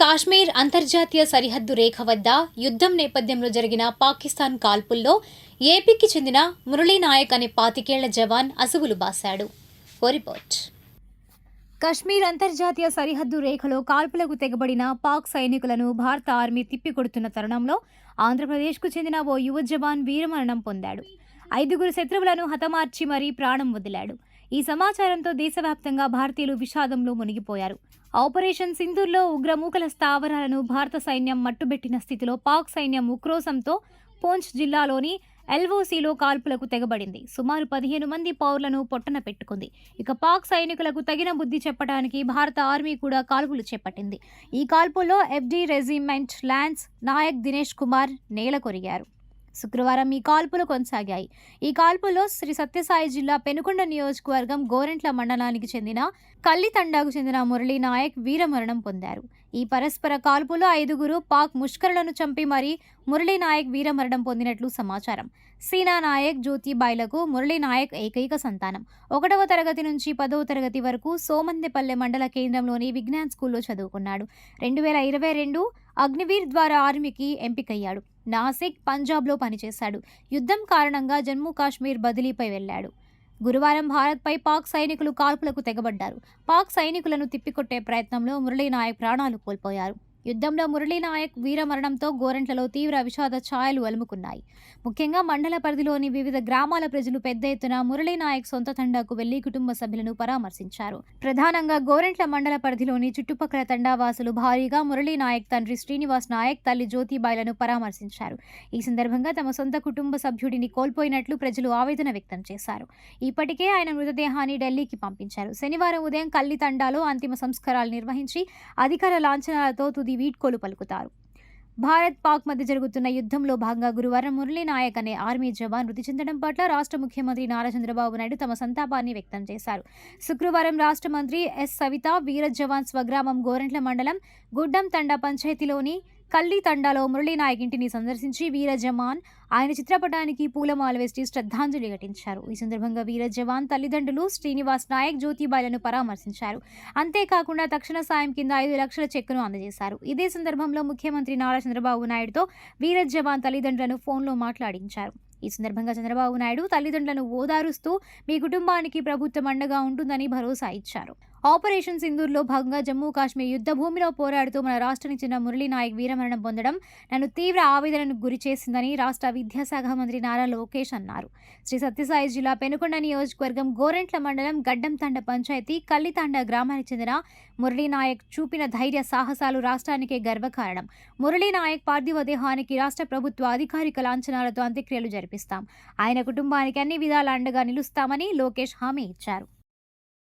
కాశ్మీర్ అంతర్జాతీయ సరిహద్దు రేఖ వద్ద యుద్ధం నేపథ్యంలో జరిగిన పాకిస్తాన్ కాల్పుల్లో ఏపీకి చెందిన మురళీ నాయక్ అనే పాతికేళ్ళ జవాన్ అసువులు బాశాడు. ఓ రిపోర్ట్. కశ్మీర్ అంతర్జాతీయ సరిహద్దు రేఖలో కాల్పులకు తెగబడిన పాక్ సైనికులను భారత ఆర్మీ తిప్పికొడుతున్న తరుణంలో ఆంధ్రప్రదేశ్కు చెందిన ఓ యువ జవాన్ వీరమరణం పొందాడు. ఐదుగురు శత్రువులను హతమార్చి మరీ ప్రాణం వదిలాడు. ఈ సమాచారంతో దేశవ్యాప్తంగా భారతీయులు విషాదంలో మునిగిపోయారు. ఆపరేషన్ సింధూర్లో ఉగ్రమూకల స్థావరాలను భారత సైన్యం మట్టుబెట్టిన స్థితిలో పాక్ సైన్యం ఉక్రోసంతో పూంచ్ జిల్లాలోని ఎల్ఓసీలో కాల్పులకు తెగబడింది. సుమారు పదిహేను మంది పౌరులను పొట్టన పెట్టుకుంది. ఇక పాక్ సైనికులకు తగిన బుద్ధి చెప్పడానికి భారత ఆర్మీ కూడా కాల్పులు చేపట్టింది. ఈ కాల్పుల్లో FD regiment lance naik Dinesh Kumar నేల కొరిగారు శుక్రవారం ఈ కాల్పులు కొనసాగాయి. ఈ కాల్పుల్లో శ్రీ సత్యసాయి జిల్లా పెనుకొండ నియోజకవర్గం గోరెంట్ల మండలానికి చెందిన కల్లితండాకు చెందిన మురళీ నాయక్ వీరమరణం పొందారు. ఈ పరస్పర కాల్పులో ఐదుగురు పాక్ ముష్కరులను చంపి మరీ మురళీ నాయక్ వీరమరణం పొందినట్లు సమాచారం. సీనా నాయక్ జ్యోతిబాయిలకు మురళీ నాయక్ ఏకైక సంతానం. ఒకటవ తరగతి నుంచి పదవ తరగతి వరకు సోమందెపల్లె మండల కేంద్రంలోని విజ్ఞాన్ స్కూల్లో చదువుకున్నాడు. రెండు వేల ఇరవై రెండు అగ్నివీర్ ద్వారా ఆర్మీకి ఎంపికయ్యాడు. నాసిక్ పంజాబ్లో పనిచేశాడు. యుద్ధం కారణంగా జమ్మూ కాశ్మీర్ బదిలీపై వెళ్ళాడు. గురువారం భారత్పై పాక్ సైనికులు కాల్పులకు తెగబడ్డారు. పాక్ సైనికులను తిప్పికొట్టే ప్రయత్నంలో మురళీనాయక్ ప్రాణాలు కోల్పోయారు. యుద్ధంలో మురళీనాయక్ వీరమరణంతో గోరెంట్లలో తీవ్ర విషాద ఛాయలు అలుముకున్నాయి. ముఖ్యంగా మండల పరిధిలోని వివిధ గ్రామాల ప్రజలు పెద్ద ఎత్తున మురళీనాయక్ సొంత తండాకు వెళ్ళి కుటుంబ సభ్యులను పరామర్శించారు. ప్రధానంగా గోరెంట్ల మండల పరిధిలోని చుట్టుపక్కల తండావాసులు భారీగా మురళీనాయక్ తండ్రి శ్రీనివాస్ నాయక్ తల్లి జ్యోతిబాయిలను పరామర్శించారు. ఈ సందర్భంగా తమ సొంత కుటుంబ సభ్యుడిని కోల్పోయినట్లు ప్రజలు ఆవేదన వ్యక్తం చేశారు. ఇప్పటికే ఆయన మృతదేహాన్ని ఢిల్లీకి పంపించారు. శనివారం ఉదయం కల్లి తండాలో అంతిమ సంస్కారాలు నిర్వహించి అధికార లాంఛనాలతో తుది వీడ్కోలు పలుకుతారు. భారత్ పాక్ మధ్య జరుగుతున్న యుద్ధంలో భాగంగా గురువారం మురళీ నాయక్ అనే ఆర్మీ జవాన్ మృతి చెందడం పట్ల రాష్ట్ర ముఖ్యమంత్రి నారా చంద్రబాబు నాయుడు తమ సంతాపాన్ని వ్యక్తం చేశారు. శుక్రవారం రాష్ట్ర మంత్రి ఎస్ సవిత వీర జవాన్ స్వగ్రామం గోరెంట్ల మండలం గుడ్డం తండా పంచాయతీలోని కల్లి తండాలో మురళీనాయక్ ఇంటిని సందర్శించి వీర జవాన్ ఆయన చిత్రపటానికి పూలమాల వేసి శ్రద్ధాంజలి ఘటించారు. ఈ సందర్భంగా వీర జవాన్ తల్లిదండ్రులు శ్రీనివాస్ నాయక్ జ్యోతిబాయిలను పరామర్శించారు. అంతేకాకుండా తక్షణ సాయం కింద ఐదు లక్షల చెక్కును అందజేశారు. ఇదే సందర్భంలో ముఖ్యమంత్రి నారా చంద్రబాబు నాయుడుతో వీర జవాన్ తల్లిదండ్రులను ఫోన్లో మాట్లాడించారు. ఈ సందర్భంగా చంద్రబాబు నాయుడు తల్లిదండ్రులను ఓదారుస్తూ మీ కుటుంబానికి ప్రభుత్వం అండగా ఉంటుందని భరోసా ఇచ్చారు. ఆపరేషన్ సింధూర్లో భాగంగా జమ్మూ కాశ్మీర్ యుద్ధ భూమిలో పోరాడుతూ మన రాష్ట్రానికి చెందిన మురళీ నాయక్ వీరమరణం పొందడం నన్ను తీవ్ర ఆవేదనకు గురి చేసిందని రాష్ట్ర విద్యాశాఖ మంత్రి నారా లోకేష్ అన్నారు. శ్రీ సత్యసాయి జిల్లా పెనుకొండ నియోజకవర్గం గోరెంట్ల మండలం గడ్డంతండ పంచాయతీ కల్లితాండ గ్రామానికి చెందిన మురళీ నాయక్ చూపిన ధైర్య సాహసాలు రాష్ట్రానికే గర్వకారణం. మురళీ నాయక్ పార్థివ దేహానికి రాష్ట్ర ప్రభుత్వ అధికారిక లాంఛనాలతో అంత్యక్రియలు జరిపిస్తాం. ఆయన కుటుంబానికి అన్ని విధాల అండగా నిలుస్తామని లోకేష్ హామీ ఇచ్చారు.